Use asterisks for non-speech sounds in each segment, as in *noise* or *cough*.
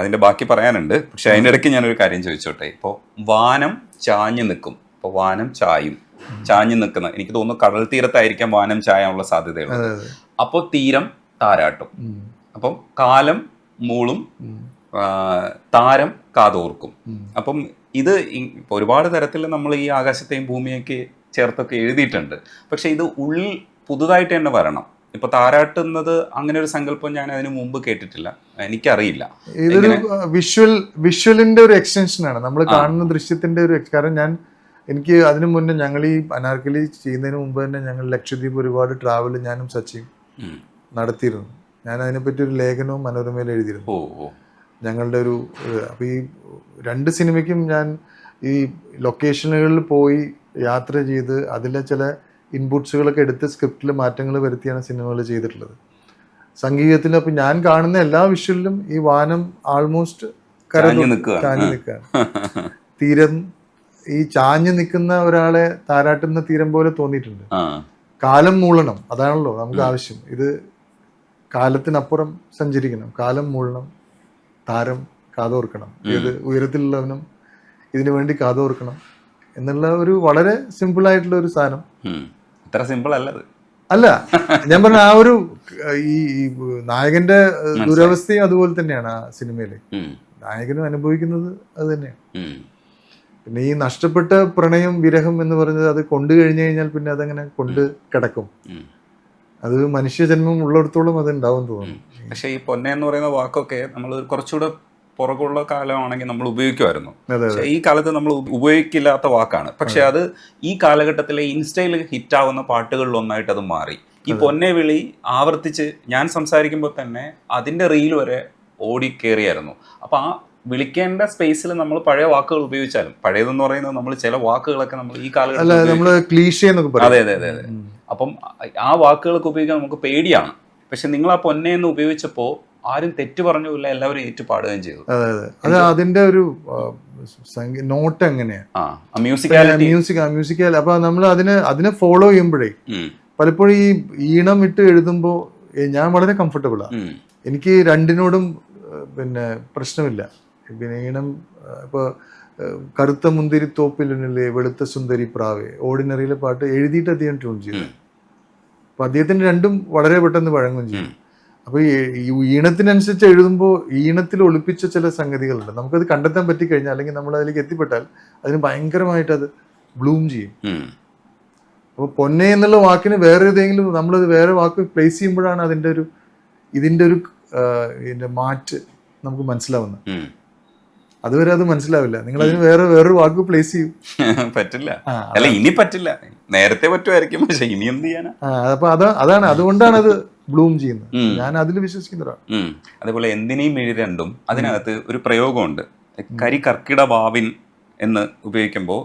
അതിന്റെ ബാക്കി പറയാനുണ്ട്. പക്ഷെ അതിന്റെ ഇടയ്ക്ക് ഞാനൊരു കാര്യം ചോദിച്ചോട്ടെ. ഇപ്പോൾ വാനം ചാഞ്ഞു നിൽക്കും. ഇപ്പോൾ വാനം ചായും. ചാഞ്ഞു നിൽക്കുന്ന എനിക്ക് തോന്നുന്നു കടൽ തീരത്തായിരിക്കാം വാനം ചായാനുള്ള സാധ്യതയുള്ളത്. അപ്പോൾ തീരം താരാട്ടും. അപ്പം കാലം മൂളും താരം കാതോർക്കും. അപ്പം ഇത് ഇപ്പൊ ഒരുപാട് തരത്തിൽ നമ്മൾ ഈ ആകാശത്തെയും ഭൂമിയൊക്കെ ചേർത്തൊക്കെ എഴുതിയിട്ടുണ്ട്. പക്ഷെ ഇത് ഉള്ളിൽ പുതുതായിട്ട് തന്നെ വരണം. ഇപ്പൊ താരാട്ടുന്നത് അങ്ങനെ ഒരു സങ്കല്പം ഞാൻ അതിന് മുമ്പ് കേട്ടിട്ടില്ല. എനിക്കറിയില്ല. ഇതൊരു വിഷ്വൽ വിഷ്വലിന്റെ ഒരു എക്സ്റ്റൻഷൻ ആണ്. നമ്മൾ കാണുന്ന ദൃശ്യത്തിന്റെ ഒരു കാരണം ഞാൻ എനിക്ക് അതിനു മുന്നേ ഞങ്ങൾ ഈ അനാർക്കലി ചെയ്യുന്നതിന് മുമ്പ് തന്നെ ഞങ്ങൾ ലക്ഷദ്വീപ് ഒരുപാട് ട്രാവൽ ഞാനും സച്ചിയും നടത്തിയിരുന്നു. ഞാൻ അതിനെപ്പറ്റി ഒരു ലേഖനവും മനോരമയിൽ എഴുതിയിരുന്നു. ഞങ്ങളുടെ ഒരു അപ്പോൾ അപ്പൊ ഈ രണ്ട് സിനിമയ്ക്കും ഞാൻ ഈ ലൊക്കേഷനുകളിൽ പോയി യാത്ര ചെയ്ത് അതിലെ ചില ഇൻപുട്സുകളൊക്കെ എടുത്ത് സ്ക്രിപ്റ്റിൽ മാറ്റങ്ങൾ വരുത്തിയാണ് സിനിമകൾ ചെയ്തിട്ടുള്ളത്. സംഗീതത്തിൽ അപ്പൊ ഞാൻ കാണുന്ന എല്ലാ വിഷ്വലിലും ഈ വാനം ആൾമോസ്റ്റ് കരഞ്ഞു നിൽക്കുകയാണ്. തീരം ഈ ചാഞ്ഞു നിൽക്കുന്ന ഒരാളെ താരാട്ടുന്ന തീരം പോലെ തോന്നിയിട്ടുണ്ട്. കാലം മൂളണം അതാണല്ലോ നമുക്ക് ആവശ്യം. ഇത് കാലത്തിനപ്പുറം സഞ്ചരിക്കണം കാലം മൂളണം താരം കാതോർക്കണം. ഏത് ഉയരത്തിലുള്ളവനും ഇതിനു വേണ്ടി കാതോർക്കണം എന്നുള്ള ഒരു വളരെ സിമ്പിൾ ആയിട്ടുള്ള ഒരു സാധനം. അത്ര സിമ്പിൾ അല്ലത് അല്ല ഞാൻ പറഞ്ഞ ആ ഒരു ഈ നായകന്റെ ദുരവസ്ഥയും അതുപോലെ തന്നെയാണ് ആ സിനിമയിൽ. നായകനും അനുഭവിക്കുന്നത് അത് തന്നെയാണ്. പിന്നെ ഈ നഷ്ടപ്പെട്ട പ്രണയം വിരഹം എന്ന് പറഞ്ഞത് അത് കൊണ്ടു കഴിഞ്ഞു കഴിഞ്ഞാൽ പിന്നെ അതങ്ങനെ കൊണ്ട് കിടക്കും. അത് മനുഷ്യജന്മം ഉള്ളിടത്തോളം അത് ഉണ്ടാവും തോന്നുന്നു. പക്ഷെ ഈ പൊന്നെ എന്ന് പറയുന്ന വാക്കൊക്കെ നമ്മൾ കുറച്ചുകൂടെ പുറകുള്ള കാലമാണെങ്കിൽ നമ്മൾ ഉപയോഗിക്കുമായിരുന്നു. പക്ഷെ ഈ കാലത്ത് നമ്മൾ ഉപയോഗിക്കില്ലാത്ത വാക്കാണ്. പക്ഷെ അത്. ഈ കാലഘട്ടത്തിലെ ഇൻസ്റ്റയിൽ ഹിറ്റാവുന്ന പാട്ടുകളിൽ ഒന്നായിട്ട് അത് മാറി. ഈ പൊന്നെ വിളി ആവർത്തിച്ച് ഞാൻ സംസാരിക്കുമ്പോൾ തന്നെ അതിന്റെ റീൽ വരെ ഓടി കയറിയായിരുന്നു. അപ്പൊ ആ വിളിക്കേണ്ട സ്പേസിൽ നമ്മൾ പഴയ വാക്കുകൾ ഉപയോഗിച്ചാലും പഴയതെന്ന് പറയുന്നത് നമ്മൾ ചില വാക്കുകളൊക്കെ നമ്മൾ ഈ കാലഘട്ടത്തിൽ അതെ അതെ അതെ അതെ. അപ്പം ആ വാക്കുകളൊക്കെ ഉപയോഗിക്കാൻ നമുക്ക് പേടിയാണ്. പക്ഷെ നിങ്ങൾ ആ പൊന്നെ എന്ന് ഉപയോഗിച്ചപ്പോൾ ആരും തെറ്റ് പറഞ്ഞില്ല എല്ലാവരും ഏറ്റു പാടുകയും ചെയ്തു. അതെ അതെ. അത് അതിന്റെ ഒരു നോട്ട് എങ്ങനെയാ? മ്യൂസിക് മ്യൂസിക് അപ്പൊ നമ്മൾ അതിനെ അതിനെ ഫോളോ ചെയ്യുമ്പോഴേ പലപ്പോഴും ഈ ഈണം ഇട്ട് എഴുതുമ്പോൾ ഞാൻ വളരെ കംഫർട്ടബിൾ ആ. എനിക്ക് രണ്ടിനോടും പിന്നെ പ്രശ്നമില്ല. പിന്നെ ഈണം ഇപ്പൊ കറുത്ത മുന്തിരി തോപ്പിലെ വെളുത്ത സുന്ദരി പ്രാവേ ഓർഡിനറിയിലെ പാട്ട് എഴുതിയിട്ട് അദ്ദേഹം ട്യൂൺ ചെയ്തു. അപ്പൊ അദ്ദേഹത്തിന് രണ്ടും വളരെ പെട്ടെന്ന് വഴങ്ങും ചെയ്യും അപ്പൊ ഈ ഈണത്തിനനുസരിച്ച് എഴുതുമ്പോൾ ഈണത്തിൽ ഒളിപ്പിച്ച ചില സംഗതികളുണ്ട്. നമുക്കത് കണ്ടെത്താൻ പറ്റിക്കഴിഞ്ഞാൽ അല്ലെങ്കിൽ നമ്മൾ അതിലേക്ക് എത്തിപ്പെട്ടാൽ അതിന് ഭയങ്കരമായിട്ട് അത് ബ്ലൂം ചെയ്യും. അപ്പോൾ പൊന്നെ എന്നുള്ള വാക്കിന് വേറെ ഏതെങ്കിലും നമ്മളത് വേറെ വാക്ക് പ്ലേസ് ചെയ്യുമ്പോഴാണ് അതിന്റെ ഒരു ഇതിന്റെ ഒരു ഇതിന്റെ മാറ്റ് നമുക്ക് മനസ്സിലാവുന്നത്. അതുവരെ അത് മനസ്സിലാവില്ല. നിങ്ങൾ അതിന് വേറെ വേറൊരു വാക്ക് പ്ലേസ് ചെയ്യും. *laughs* പറ്റില്ല. അല്ല ഇനി പറ്റില്ല. നേരത്തെ പറ്റുമായിരിക്കും പക്ഷെ ഇനി എന്ത് ചെയ്യാനാ? അപ്പൊ അതാ അതാണ്. അതുകൊണ്ടാണ് അത് ബ്ലൂം ചെയ്യുന്നത്. ഞാൻ അതിൽ വിശ്വസിക്കുന്ന ഒരാൾ അതേപോലെ എന്തിനേയും മിഴി രണ്ടും അതിനകത്ത് ഒരു പ്രയോഗമുണ്ട്. കരി കർക്കിട വാവിൻ എന്ന് ഉപയോഗിക്കുമ്പോൾ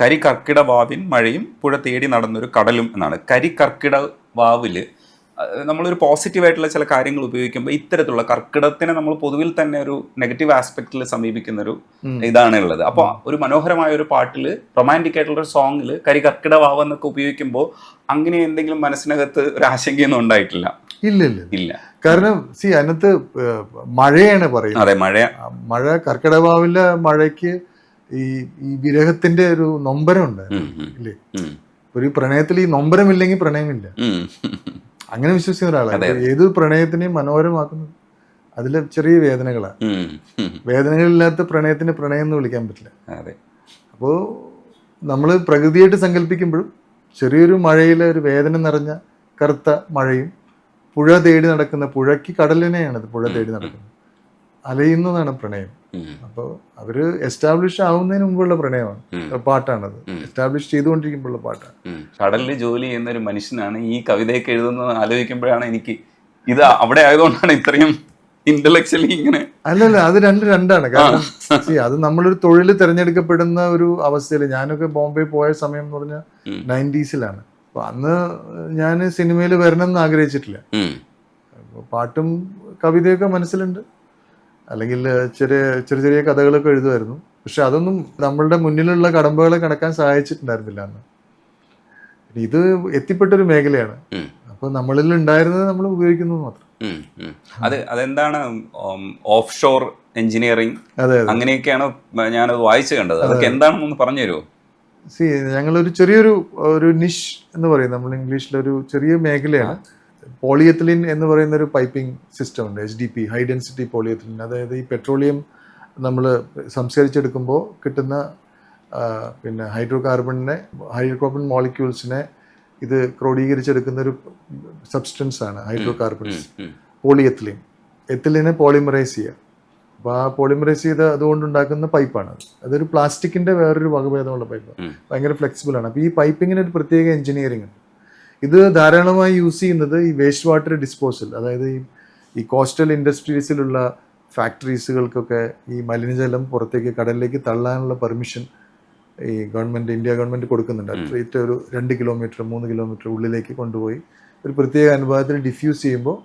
കരി കർക്കിട വാവിൻ മഴയും പുഴ തേടി നടന്നൊരു കടലും എന്നാണ്. കരി കർക്കിട വാവിൽ നമ്മളൊരു പോസിറ്റീവ് ആയിട്ടുള്ള ചില കാര്യങ്ങൾ ഉപയോഗിക്കുമ്പോൾ ഇത്തരത്തിലുള്ള കർക്കിടത്തിനെ നമ്മൾ പൊതുവിൽ തന്നെ ഒരു നെഗറ്റീവ് ആസ്പെക്റ്റിൽ സമീപിക്കുന്ന ഒരു ഇതാണ് ഉള്ളത്. അപ്പോൾ ഒരു മനോഹരമായ ഒരു പാട്ടിൽ റൊമാന്റിക് ആയിട്ടുള്ള ഒരു സോങ്ങിൽ കരി കർക്കിട വാവ് എന്നൊക്കെ ഉപയോഗിക്കുമ്പോൾ അങ്ങനെ എന്തെങ്കിലും മനസ്സിനകത്ത് ഒരു ആശങ്കയൊന്നും ഉണ്ടായിട്ടില്ല. ഇല്ല ഇല്ല ഇല്ല. കാരണം സി അതിനകത്ത് മഴയാണ് പറയുന്നത്. അതെ മഴ. മഴ കർക്കിടകവാവിലെ മഴയ്ക്ക് ഈ ഈ വിരഹത്തിന്റെ ഒരു നൊമ്പരം ഉണ്ട്. ഇല്ലേ? ഒരു പ്രണയത്തിൽ ഈ നൊമ്പരമില്ലെങ്കിൽ പ്രണയമില്ല. അങ്ങനെ വിശ്വസിക്കുന്ന ഒരാളാണ് ഏത് പ്രണയത്തിനെയും മനോഹരമാക്കുന്നത് അതിലെ ചെറിയ വേദനകളാണ്. വേദനകളില്ലാത്ത പ്രണയത്തിന് പ്രണയം എന്ന് വിളിക്കാൻ പറ്റില്ല. അതെ. അപ്പോൾ നമ്മൾ പ്രകൃതിയായിട്ട് സങ്കല്പിക്കുമ്പോഴും ചെറിയൊരു മഴയിലെ ഒരു വേദന നിറഞ്ഞ കറുത്ത മഴയും പുഴ തേടി നടക്കുന്ന പുഴയ്ക്ക് കടലിനെയാണ് അത് പുഴ തേടി നടക്കുന്നത്. അലയുന്നതാണ് പ്രണയം. അപ്പോൾ അവർ എസ്റ്റാബ്ലിഷ് ആവുന്നതിന് മുമ്പുള്ള പ്രണയമാണ്. പാട്ടാണത്. എസ്റ്റാബ്ലിഷ് ചെയ്തുകൊണ്ടിരിക്കുമ്പോഴുള്ള പാട്ടാണ്. കടലിൽ ജോലി ചെയ്യുന്ന ഒരു മനുഷ്യനാണ് ഈ കവിതയൊക്കെ എഴുതുന്നത് ആലോചിക്കുമ്പോഴാണ് എനിക്ക് ഇത് അവിടെ ആയതുകൊണ്ടാണ് ഇത്രയും ഇന്റലക്ച്വലി ഇങ്ങനെ അല്ലല്ല അത് രണ്ട് രണ്ടാണ്. കാരണം അത് നമ്മളൊരു തൊഴിൽ തിരഞ്ഞെടുക്കപ്പെടുന്ന ഒരു അവസ്ഥയിൽ ഞാനൊക്കെ ബോംബെ പോയ സമയം എന്ന് പറഞ്ഞാൽ ഉം. നയന്റീസിലാണ്. അപ്പൊ അന്ന് ഞാൻ സിനിമയിൽ വരണം എന്ന് ആഗ്രഹിച്ചിട്ടില്ല പാട്ടും കവിതയൊക്കെ മനസ്സിലുണ്ട്. അല്ലെങ്കിൽ ചെറിയ ചെറിയ ചെറിയ കഥകളൊക്കെ എഴുതുമായിരുന്നു. പക്ഷെ അതൊന്നും നമ്മളുടെ മുന്നിലുള്ള കടമ്പകളെ കടക്കാൻ സഹായിച്ചിട്ടുണ്ടായിരുന്നില്ല അന്ന്. ഇത് എത്തിപ്പെട്ടൊരു മേഖലയാണ്. അപ്പൊ അപ്പോൾ നമ്മളിൽ ഉണ്ടായിരുന്നത് നമ്മൾ ഉപയോഗിക്കുന്നത് മാത്രം. അത് അതെന്താണ്? ഓഫ് ഷോർ എഞ്ചിനീയറിംഗ് അങ്ങനെയൊക്കെയാണ് ഞാനത് വായിച്ചു കണ്ടത്. അതൊക്കെ എന്താണെന്നൊന്ന് പറഞ്ഞു തരുമോ? സി ഞങ്ങളൊരു ചെറിയൊരു ഒരു നിഷ് എന്ന് പറയും നമ്മൾ ഇംഗ്ലീഷിലൊരു ചെറിയ മേഖലയാണ്. പോളിയത്തിലിൻ എന്ന് പറയുന്ന ഒരു പൈപ്പിംഗ് സിസ്റ്റം ഉണ്ട് H D P high density polyethylene അതായത് ഈ പെട്രോളിയം നമ്മൾ സംസ്കരിച്ചെടുക്കുമ്പോൾ കിട്ടുന്ന പിന്നെ ഹൈഡ്രോ കാർബണിനെ ഹൈഡ്രോ കാർബൺ മോളിക്യൂൾസിനെ ഇത് ക്രോഡീകരിച്ചെടുക്കുന്ന ഒരു സബ്സ്റ്റൻസ് ആണ് ഹൈഡ്രോ കാർബൺസ് പോളിയെത്തിലിൻ. എത്തിലിനെ പോളിമറൈസ് ചെയ്യുക അപ്പോൾ ആ പോളിമറൈസ് ചെയ്ത് അതുകൊണ്ടുണ്ടാക്കുന്ന പൈപ്പാണ് അത്. അതൊരു പ്ലാസ്റ്റിക്കിന്റെ വേറൊരു വകഭേദമുള്ള പൈപ്പാണ് ഉം. ഭയങ്കര ഫ്ലെക്സിബിൾ ആണ് അപ്പോൾ ഈ പൈപ്പിങ്ങിന് ഒരു പ്രത്യേക എഞ്ചിനീയറിംഗ് ഉണ്ട്. ഇത് ധാരാളമായി യൂസ് ചെയ്യുന്നത് ഈ വേസ്റ്റ് വാട്ടർ ഡിസ്പോസൽ അതായത് ഈ ഈ കോസ്റ്റൽ ഇൻഡസ്ട്രീസിലുള്ള ഫാക്ടറീസുകൾക്കൊക്കെ ഈ മലിനജലം പുറത്തേക്ക് കടലിലേക്ക് തള്ളാനുള്ള പെർമിഷൻ ഈ ഗവൺമെന്റ് ഇന്ത്യ ഗവൺമെന്റ് കൊടുക്കുന്നുണ്ട്. അത്രയിട്ട് ഒരു രണ്ട് കിലോമീറ്റർ മൂന്ന് കിലോമീറ്റർ ഉള്ളിലേക്ക് കൊണ്ടുപോയി ഒരു പ്രത്യേക അനുഭവത്തിൽ ഡിഫ്യൂസ് ചെയ്യുമ്പോൾ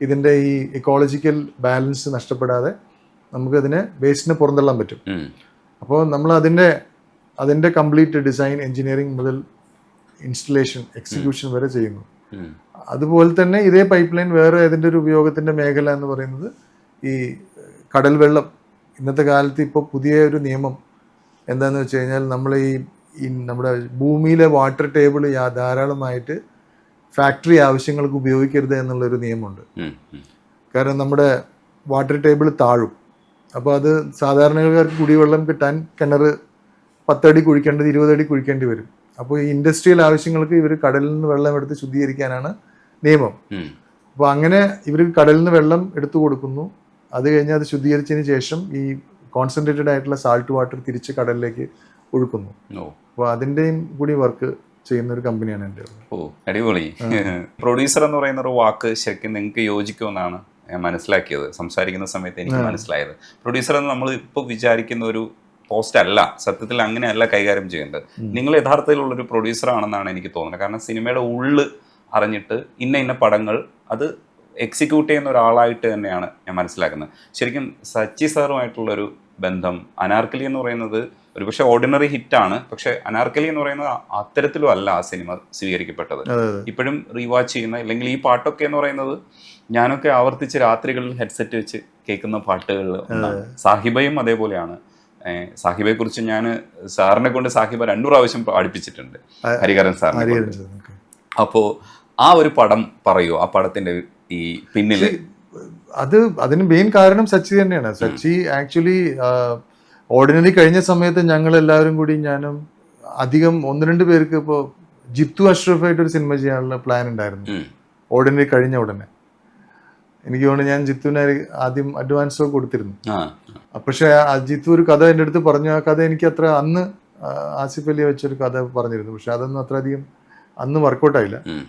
ഇതിന്റെ ഈ ഇക്കോളജിക്കൽ ബാലൻസ് നഷ്ടപ്പെടാതെ നമുക്കതിനെ വേസ്റ്റിനെ പുറന്തള്ളാൻ പറ്റും. അപ്പോൾ നമ്മൾ അതിന്റെ അതിന്റെ കംപ്ലീറ്റ് ഡിസൈൻ എഞ്ചിനീയറിംഗ് മുതൽ ഇൻസ്റ്റലേഷൻ എക്സിക്യൂഷൻ വരെ ചെയ്യുന്നു. അതുപോലെ തന്നെ ഇതേ പൈപ്പ് ലൈൻ വേറെ അതിന്റെ ഒരു ഉപയോഗത്തിന്റെ മേഖല എന്ന് പറയുന്നത് ഈ കടൽ വെള്ളം. ഇന്നത്തെ കാലത്ത് ഇപ്പോൾ പുതിയ ഒരു നിയമം എന്താണെന്ന് വെച്ച് കഴിഞ്ഞാൽ നമ്മൾ ഈ നമ്മുടെ ഭൂമിയിലെ വാട്ടർ ടേബിൾ ധാരാളമായിട്ട് ഫാക്ടറി ആവശ്യങ്ങൾക്ക് ഉപയോഗിക്കരുത് എന്നുള്ളൊരു നിയമമുണ്ട്. കാരണം നമ്മുടെ വാട്ടർ ടേബിൾ താഴും. അപ്പോൾ അത് സാധാരണക്കാർക്ക് കുടിവെള്ളം കിട്ടാൻ കിണർ പത്തടി കുഴിക്കേണ്ടത് ഇരുപതടി കുഴിക്കേണ്ടി വരും. അപ്പോൾ ഈ ഇൻഡസ്ട്രിയൽ ആവശ്യങ്ങൾക്ക് ഇവർ കടലിൽ നിന്ന് വെള്ളം എടുത്ത് ശുദ്ധീകരിക്കാനാണ് നിയമം. അപ്പോൾ അങ്ങനെ ഇവർ കടലിൽ നിന്ന് വെള്ളം എടുത്തു കൊടുക്കുന്നു. അത് കഴിഞ്ഞ് അത് ശുദ്ധീകരിച്ചതിന് ശേഷം ഈ കോൺസെൻട്രേറ്റഡ് ആയിട്ടുള്ള സാൾട്ട് വാട്ടർ തിരിച്ച് കടലിലേക്ക് ഒഴുക്കുന്നു. അപ്പോൾ അതിന്റെയും കൂടി വർക്ക് ചെയ്യുന്ന ഒരു കമ്പനിയാണ് എന്റെ ഓ അടിപൊളി. പ്രൊഡ്യൂസർ എന്ന് പറയുന്ന ഒരു വാക്ക് ശരിക്കും നിങ്ങൾക്ക് യോജിക്കുമെന്നാണ് ഞാൻ മനസ്സിലാക്കിയത്. സംസാരിക്കുന്ന സമയത്ത് എനിക്ക് മനസ്സിലായത്. പ്രൊഡ്യൂസർ എന്ന് നമ്മൾ ഇപ്പോൾ വിചാരിക്കുന്ന ഒരു പോസ്റ്റ് അല്ല. സത്യത്തിൽ അങ്ങനെയല്ല കൈകാര്യം ചെയ്യേണ്ടത്. നിങ്ങൾ യഥാർത്ഥത്തിലുള്ള ഒരു പ്രൊഡ്യൂസർ ആണെന്നാണ് എനിക്ക് തോന്നുന്നത്. കാരണം സിനിമയുടെ ഉള്ള് അറിഞ്ഞിട്ട് ഇന്ന ഇന്ന പടങ്ങൾ അത് എക്സിക്യൂട്ട് ചെയ്യുന്ന ഒരാളായിട്ട് തന്നെയാണ് ഞാൻ മനസ്സിലാക്കുന്നത്. ശരിക്കും സച്ചി സാറുമായിട്ടുള്ളൊരു ബന്ധം അനാർക്കലി എന്ന് പറയുന്നത് ഒരുപക്ഷെ ഓർഡിനറി ഹിറ്റാണ് പക്ഷെ അനാർക്കലി എന്ന് പറയുന്നത് അത്തരത്തിലും അല്ല ആ സിനിമ സ്വീകരിക്കപ്പെട്ടത്. ഇപ്പോഴും റീവാച്ച് ചെയ്യുന്ന അല്ലെങ്കിൽ ഈ പാട്ടൊക്കെ എന്ന് പറയുന്നത് ഞാനൊക്കെ ആവർത്തിച്ച് രാത്രികളിൽ ഹെഡ്സെറ്റ് വെച്ച് കേൾക്കുന്ന പാട്ടുകൾ സാഹിബയും അതേപോലെയാണ്. സാഹിബയെ കുറിച്ച് ഞാൻ സാറിനെ കൊണ്ട് സാഹിബ രണ്ടു പ്രാവശ്യം പാടിപ്പിച്ചിട്ടുണ്ട് സാറിനെ. Hariharan sir, okay. അപ്പോ ആ ഒരു പടം പറയൂ ആ പടത്തിന്റെ ഈ പിന്നിൽ അത് അതിന് മെയിൻ കാരണം സച്ചി തന്നെയാണ്. സച്ചി ആക്ച്വലി ഓർഡിനറി കഴിഞ്ഞ സമയത്ത് ഞങ്ങൾ എല്ലാവരും കൂടി ഞാനും അധികം ഒന്ന് രണ്ട് പേർക്ക് ഇപ്പോൾ ജിത്തു അഷ്റഫായിട്ട് ഒരു സിനിമ ചെയ്യാനുള്ള പ്ലാൻ ഉണ്ടായിരുന്നു. ഓർഡിനറി കഴിഞ്ഞ ഉടനെ. എനിക്ക് തോന്നുന്നു ഞാൻ ജിത്തുവിനെ ആദ്യം അഡ്വാൻസ് കൊടുത്തിരുന്നു. പക്ഷെ ജിത്തു ഒരു കഥ എന്റെ അടുത്ത് പറഞ്ഞു. ആ കഥ എനിക്ക് അത്ര അന്ന് ആസിഫ് അലി വെച്ചൊരു കഥ പറഞ്ഞിരുന്നു. പക്ഷെ അതൊന്നും അത്രയധികം അന്ന് വർക്കൗട്ട് ആയില്ല. ഉം.